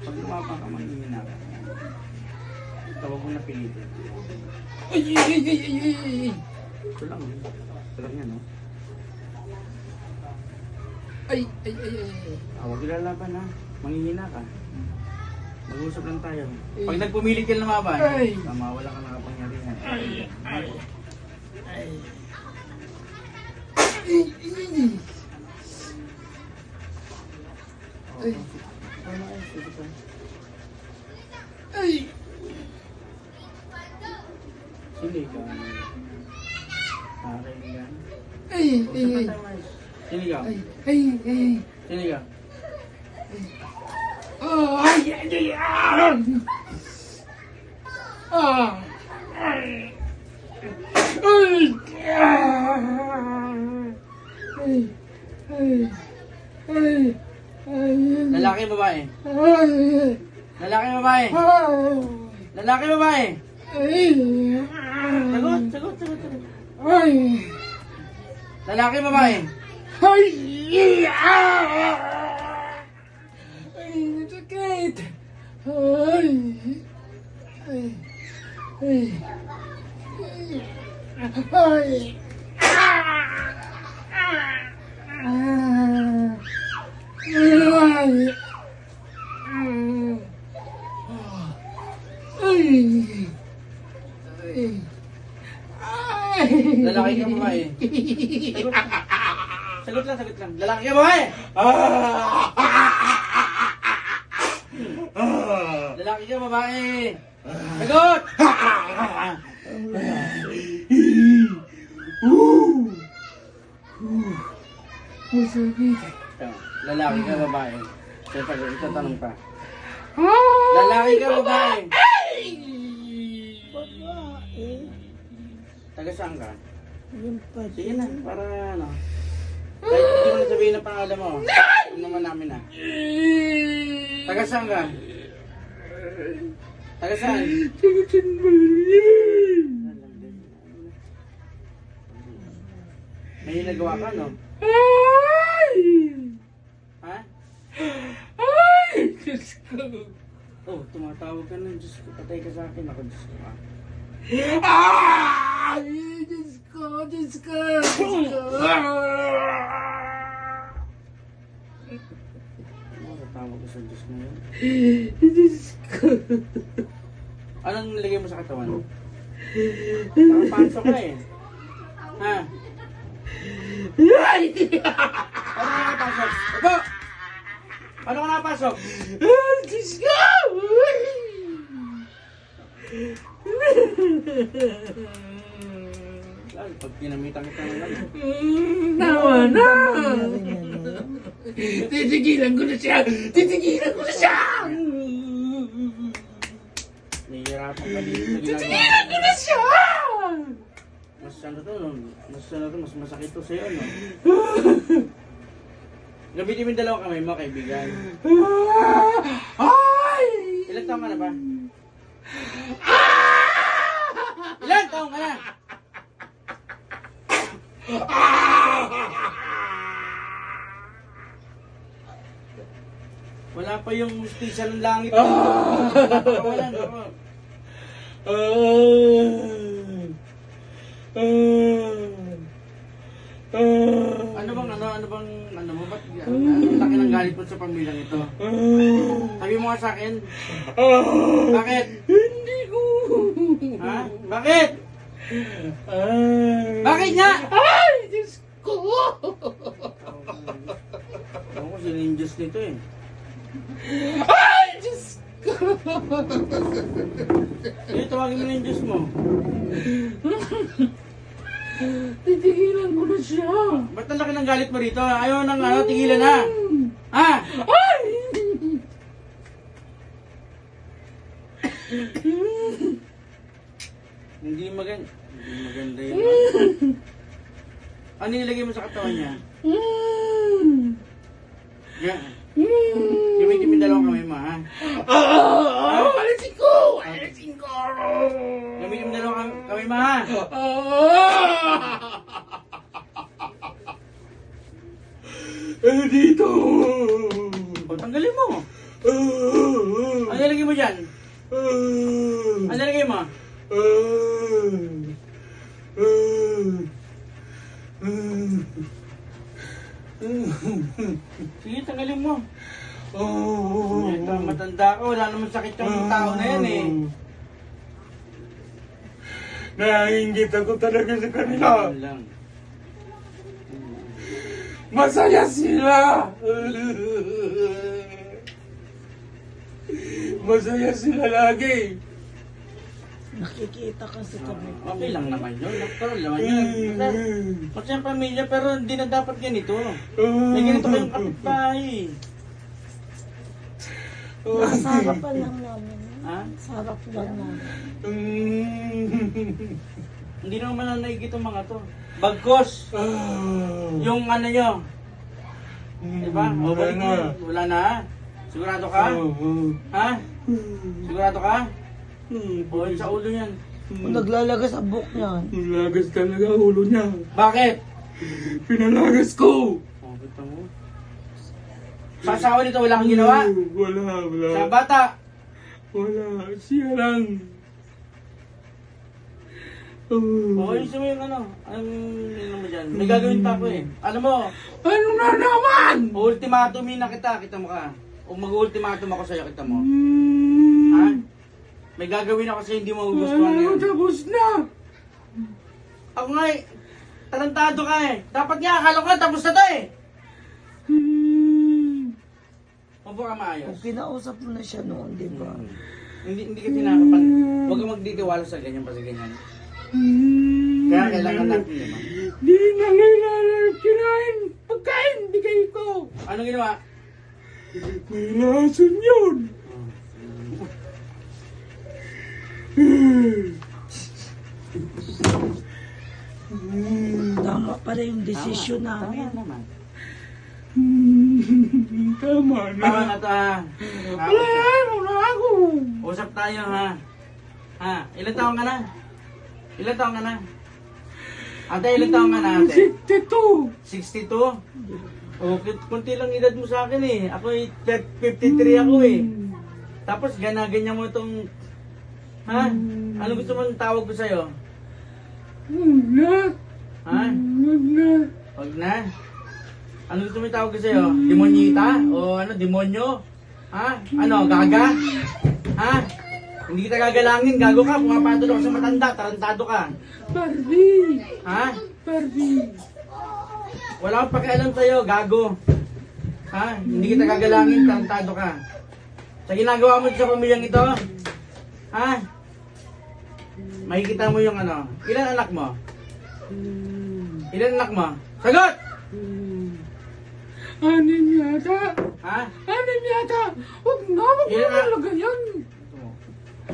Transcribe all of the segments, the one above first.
Pag lumapa ka, manghihina ka. Tawag mo na pilitin. Ay, ay, ay, ay, ay, ay, ay. Ito lang. eh. Ito lang yan, no? Ay, ay, ay, ay, ay. Ah, huwag ilalaban ha. Manghihina ka. Mag-usap lang tayo. Pag nagpumilit ka lumaban, Ay. tama, wala ka nakapangyarihan. Ay, ay, ay. Ay, ay, Ay. Eh, ay. Sili ka. Aray. Ay, ay, ay. Sili ka. Ay, ay, ay. Sili ka. Ay, ah. Ah. Ah. Ay. Ay. Ay. Ay. Lalaki babae. Lalaki babae. Lalaki babae. Sagot, sagot, sagot, sagot. Lalaki babae. Ay. Ah. Ay, sakit. Ay. Ay. Ay. Ay. Ah. Ay. Ay. Ay. Ay. Lalaki ka babae. Sagot. Sagot lang, sagot lang. Lalaki ka babae. Lalaki ka babae. Sagot! Masakit. Lalaki ka babae. Siyempre, ito tanong pa. Ah! Lalaki ka babae. Ay! Taga saan ka? Yung pa. Sige na, para ano. Kahit hindi mo na sabihin ang pangalan mo. Ano naman namin na. Taga saan ka? Taga saan? Tagasan mo May nagawa ka, no? Ay! Ha? Ay! Diyos ko. Oh, tumatawag ka na. Diyos ko, patay ka sa akin. Ako, Diyos ko. ah. Ay! Diyos ko! Diyos ko! Diyos ko! Ano, sa Diyos mo yun? Diyos ko! Anong nilagay mo sa katawan? Nakapasok ka eh. Ha? Ay! Paano ka nakapasok? Opo! Paano ka nakapasok? Pinamitan kita ng ano. Nawa na! Titigilan ko na siya! Titigilan ko na siya! Nahihirapan ka dito. Titigilan ko na siya! Mas ano to, no? mas ano to, mas masakit to sa'yo, no? Gamitin mo yung dalawang kamay mo, kaibigan. Ay! Ilan taong ka na ba? Ilan taong ka na? Wala pa yung stisya ng langit. Napakawalan ako. Ano bang ano, ano bang ano mo? Ba't ano, ang laki ng galit mo sa pamilyang ito? Sabi mo nga sa akin. Bakit? Hindi ko! Ha? Bakit? Bakit nga? Ay! Diyos ko! Ako yung Diyos nito eh. Ay! Diyos ko! Eh, tawagin mo na yung Diyos mo. Titigilan ko na siya! Ba't ang laki ng galit mo rito? Ayaw nang ano, tigilan na. Ha? Ay! Hindi maganda. Hindi maganda yun. Ano nilagay mo sa katawan niya? Mm. Yeah. Mo yung dalawang kamay mo, ha? Ah! Alisin ko! Alisin ko! Gamitin mo dalawa kami, kami ma ha. Eh, dito. O, tanggalin mo. Ano nilagay mo dyan? Ano nilagay mo? Sige, tanggalin mo. Ito, matanda ka, wala naman sakit yung tao na yan eh. Naiingit ako talaga sa kanila. Ayun lang. Masaya sila! Masaya sila lagi. Nakikita kasi kami. Okay lang naman yun. Natural naman yun. Kasi ang pamilya, pero hindi na dapat ganito. May ganito kayong kapitbahay. Nasarapan lang namin. Ha? Sarap lang namin. Hindi naman mananaig itong mga to. Bagkos, yung ano nyo. Diba? O, Wala balik na. Wala na. Sigurado ka? Ha? Sigurado ka? O, yun sa ulo yan. Kung naglalagas sa book niyan. Lagas talaga ang ulo niya. Bakit? Pinalagas ko! Oh, kita mo. Sa asawa nito, wala kang ginawa? Wala, wala. Sa bata? Wala, siya lang. O, ayusin mo yung ano. Ang ano mo dyan. May gagawin pa ako eh. Alam mo, Ano na naman? ultimatum na kita. Kita mo ka. O mag-ultimatum ako sa'yo, kita mo. Hmm. Ha? May gagawin ako sa'yo, hindi mo magugustuhan Ano, yun. tapos na. Ako nga eh, tarantado ka eh. Dapat nga, akala ko nga tapos na to eh. Hmm. Mabuo ka maayos. Kung kinausap mo na siya noon, di ba? Hindi, hindi ka tinakapan. Huwag ka magditiwala sa ganyan pa sa ganyan. Hmm. Kaya kailangan natin naman. Di na nila kinain. Pagkain, bigay ko. Anong ginawa? May lason yun. Tama pala yung desisyon Tama namin. naman. Tama na. Tama na to ha. Wala, wala ako. Usap tayo ha. Ha? Ilan taong ka na? Ilan taong ka na? Ate, ilan taong ka na ate? 62. 62? Oh, kunti lang edad mo sa akin eh. Ako eh, 53 ako eh. Tapos gana-ganyan mo itong... Ha? Ano gusto mo tawag ko sa'yo? Wala. Ha? Wala. Huwag na. Ano gusto mo tawag ko sa'yo? Demonyita? O ano, demonyo? Ha? Ano, gaga? Ha? Hindi kita gagalangin, gago ka. Pumapatol ako sa matanda, tarantado ka. Barbie. Ha? Barbie. Wala akong pakialam sa'yo, gago. Ha? Hindi kita gagalangin, tarantado ka. Sa ginagawa mo sa pamilyang ito, ha? Makikita mo yung ano. Ilan anak mo? Ilan anak mo? Sagot! Anim yata. Ha? Anim yata. Huwag na, huwag mo Ilan na- talaga yan.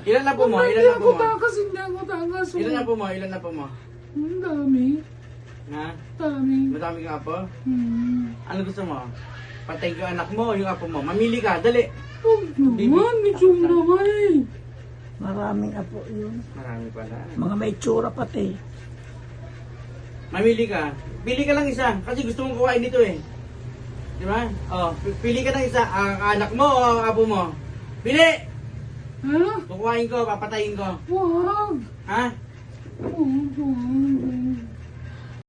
Ilan na po mo? Na, Ilan hindi na po ako mo? takas, hindi ako takas. Ilan na po mo? Ilan na po mo? Ang dami. Ha? Dami. Madami kang apo? Hmm. Ano gusto mo? Patay ko anak mo o yung apo mo? Mamili ka, dali. Huwag naman, medyo naman eh. Maraming apo yun. Marami pala. Mga may tsura pati. Mamili ka. Pili ka lang isa kasi gusto mong kuhain dito eh. Di ba? Oh, pi- pili ka ng isa. Ang anak mo o ang apo mo? Pili! Ha? Kukuhain ko, papatayin ko. Huwag. Ha? Huwag.